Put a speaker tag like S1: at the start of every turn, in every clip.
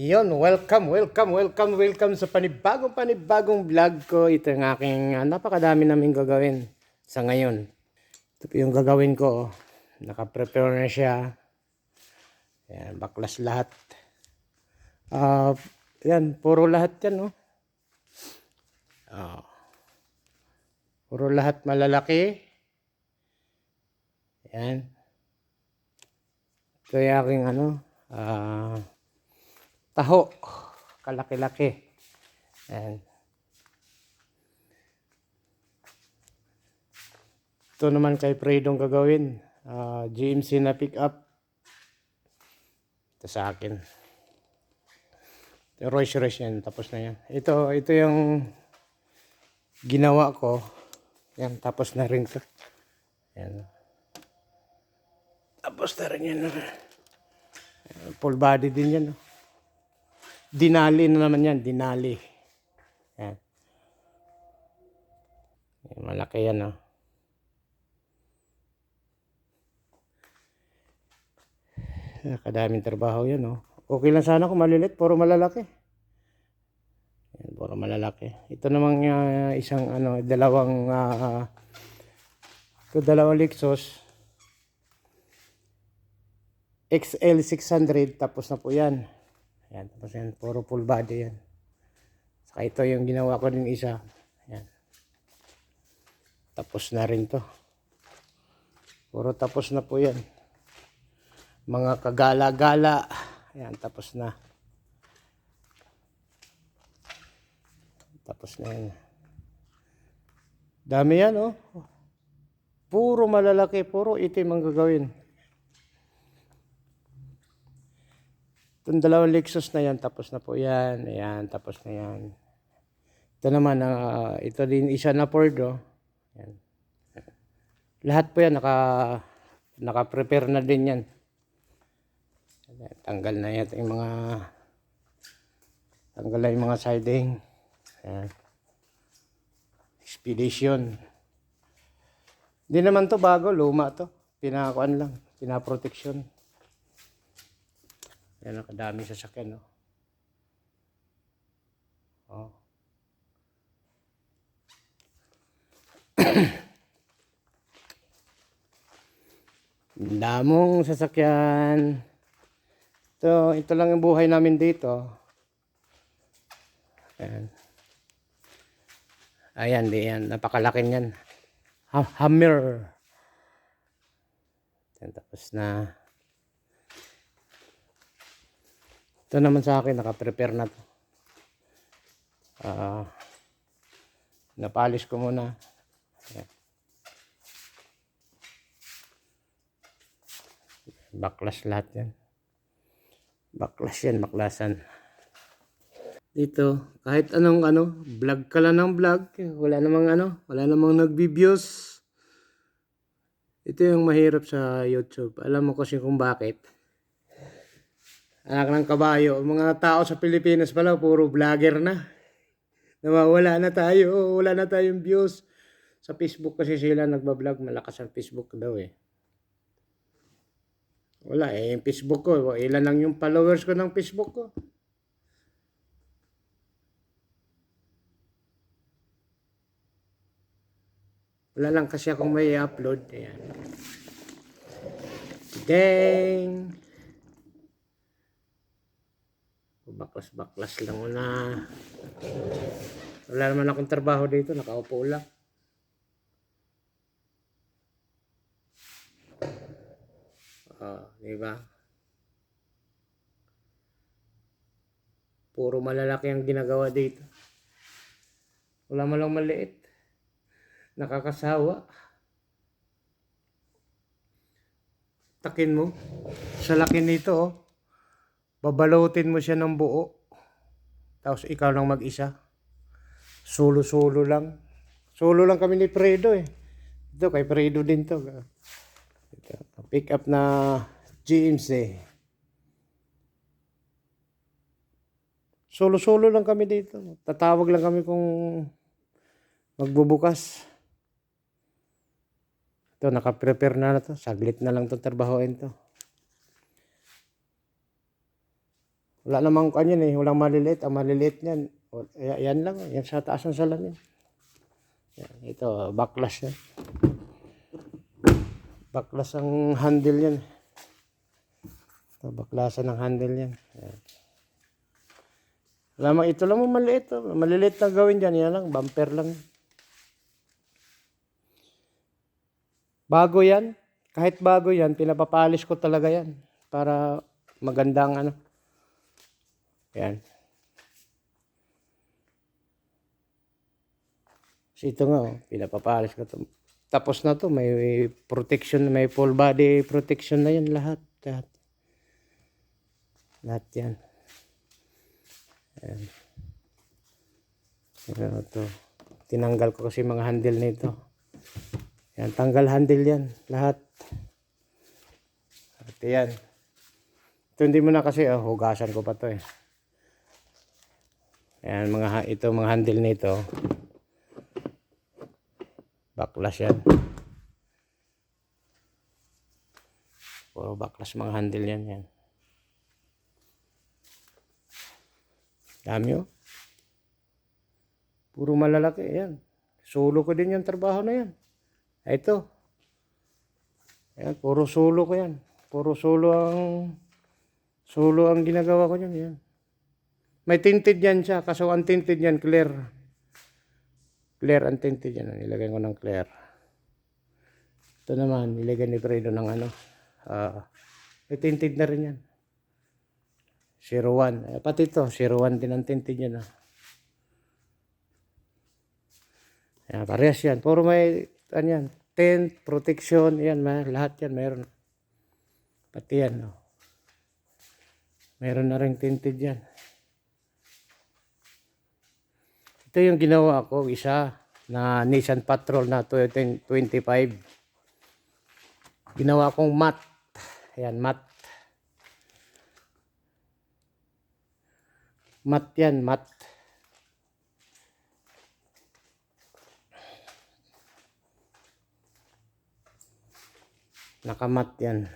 S1: Yon, welcome, welcome, welcome, welcome sa panibagong panibagong vlog ko. Ito yung aking ah, napakadami namin gagawin sa ngayon. Ito yung gagawin ko. oh. Naka-prepare na siya. Ayan, baklas lahat. Ah, yan, puro lahat yan, oh. Ah. Puro lahat malalaki. Yan. Ito yung aking ano, ah, taho. Kalaki-laki. Ayan. Ito naman kay Predong gagawin. Ah, GMC na pick up. Ito sa akin. Ito, Royce yan. Tapos na yan. Ito, ito yung ginawa ko. Yan, tapos na rin to. Yan. Tapos na rin yan. Full body din yan. oh. Dinali na naman yan. Dinali. Yan. Malaki yan. Oh. Ah, Kadaming trabaho yan. Oh. Okay lang sana kung malilit. Puro malalaki. Yan, puro malalaki. Ito namang ah, isang ano, dalawang ah, ito dalawang Lexus. XL 600 tapos na po yan. Yan, tapos yan, puro full body yan. Saka ito yung ginawa ko din isa. Yan. Tapos na rin to. Puro tapos na po yan. Mga kagala-gala. Yan, tapos na. Tapos na yan. Dami yan, oh. Puro malalaki, puro itim ang gagawin. Itong dalawang Lexus na yan, tapos na po yan. Ayan, tapos na yan. Ito naman, ah, ito din isa na Ford, oh. Yan. Lahat po yan, naka, naka-prepare na din yan. Ayan, Tanggal na yan yung mga, tanggal na yung mga siding. Ayan. Expedition. Hindi naman to bago, luma to. Pinakuan lang, pinaproteksyon. Yan ang kadami sa sakyan, no? Oh. Damong sasakyan. Ito, ito lang yung buhay namin dito. Ayan. Ayan, di yan. Napakalaki niyan. Ha- Hammer. Yan, tapos na. Ito naman sa akin, naka-prepare na to. Ah, napalis ko muna. Baklas lahat yan. Baklas yan, baklasan. Dito, kahit anong ano, vlog ka lang ng vlog, wala namang ano, wala namang nagbi-views. Ito yung mahirap sa YouTube. Alam mo kasi kung bakit. Anak ng kabayo, mga tao sa Pilipinas pala, puro vlogger na. Nawawala na tayo, wala na tayong views. Sa Facebook kasi sila nagbablog, malakas ang Facebook daw eh. Wala eh, yung Facebook ko, ilan lang yung followers ko ng Facebook ko. Wala lang kasi akong may upload. Ayan. Dang! Baklas-baklas lang muna. Wala naman akong trabaho dito. Nakaupo lang. Ah, di? Puro malalaki ang ginagawa dito. Wala man lang maliit. Nakakasawa. Takin mo. Sa laki nito, oh. Babalutin mo siya ng buo. Tapos ikaw lang mag-isa. Solo-solo lang. Solo lang kami ni Fredo eh. Ito, kay Fredo din to. Ito, pick up na GMC. Solo-solo lang kami dito. Tatawag lang kami kung magbubukas. Ito, nakaprepare na na to. Saglit na lang itong trabahoin to. Wala namang kanyan eh, walang maliliit. Ang maliliit niyan, yan lang, yan sa taas ng salamin. Yan, ito, backlash yan. Backlash ang handle yan. Ito, backlasan ng handle yan. Yan. Lamang ito lang mo maliit. Oh. Maliliit na gawin dyan. Yan lang, bumper lang. Bago yan. Kahit bago yan, pinapapalis ko talaga yan. Para magandang ano. Yan. So ito nga, oh, pinapapalis ko to. Tapos na to, may protection, may full body protection na yan lahat. Lahat. Lahat yan. Yan. Ano to. Tinanggal ko kasi mga handle nito. Yan, tanggal handle yan. Lahat. At yan. Ito hindi mo na kasi, oh, hugasan ko pa to eh. Yan, mga, ito mga handle nito. Backlash yan. Puro backlash mga handle yan. yan. Dami oh. Puro malalaki yan. Solo ko din yung trabaho na yan. Ito. Yan, puro solo ko yan. Puro solo ang solo ang ginagawa ko yan. yan. May tinted yan siya. Kaso ang tinted yan, clear. Clear ang tinted yan. Nilagay ko ng clear. Ito naman, nilagay ni Fredo ng ano. ah may tinted na rin yan. 01. Eh, pati ito, 01 din ang tinted yan. Ah. Yan, parehas yan. Puro may, ano yan, tent, protection, yan, may, lahat yan, meron. Pati yan, no. Meron na rin tinted yan. Ito yung ginawa ko, isa, na Nissan Patrol na 2025. Ginawa kong mat. Ayan, mat. Mat yan, mat. Nakamat yan.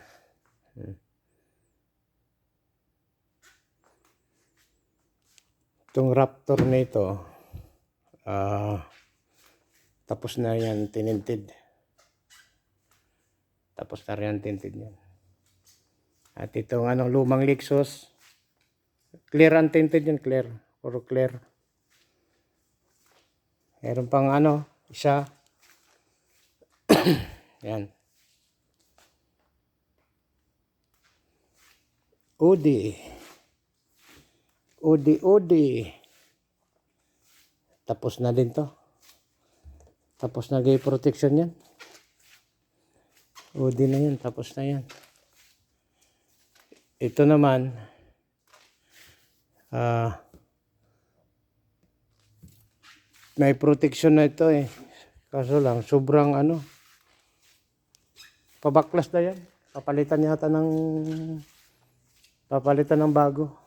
S1: Itong Raptor na ito, ah, tapos na yan tinintid. Tapos na rin tinted yan. At itong ano, lumang Lexus, clear ang tinted yan, clear. Puro clear. Meron pang ano, isa. yan. Udi. Udi, udi. Tapos na din to. Tapos na gay protection yan. Udi na yan. Tapos na yan. Ito naman. Ah. may protection na ito eh. Kaso lang, sobrang ano. Pabaklas na yan. Papalitan yata ng Papalitan ng bago.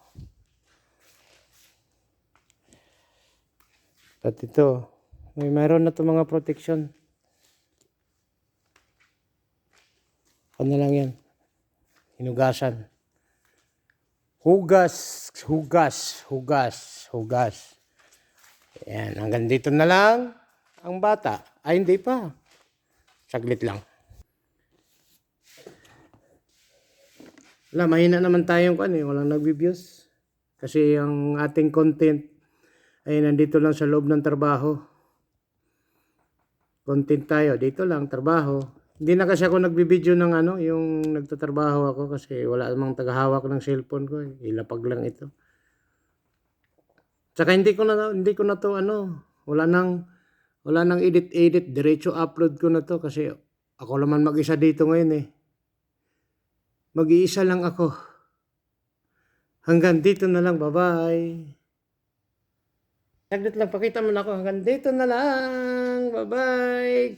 S1: At ito, may mayroon na to mga protection. Ano lang yan? Hinugasan. Hugas, hugas, hugas, hugas. Yan, hanggang dito na lang ang bata. Ay, hindi pa. Saglit lang. Wala, mahina naman tayong kan eh. Walang nagbi-views. Kasi ang ating content ay nandito lang sa loob ng trabaho. Content tayo. Dito lang, trabaho. Hindi na kasi ako nagbibideo ng ano, yung nagtatrabaho ako kasi wala namang tagahawak ng cellphone ko. Eh. Ilapag lang ito. Tsaka hindi ko na hindi ko na to ano, wala nang wala nang edit edit, diretso upload ko na to kasi ako naman mag-isa dito ngayon eh. Mag-iisa lang ako. Hanggang dito na lang. Bye-bye. Saglit lang. Pakita mo na ako. Hanggang dito na lang. Bye-bye.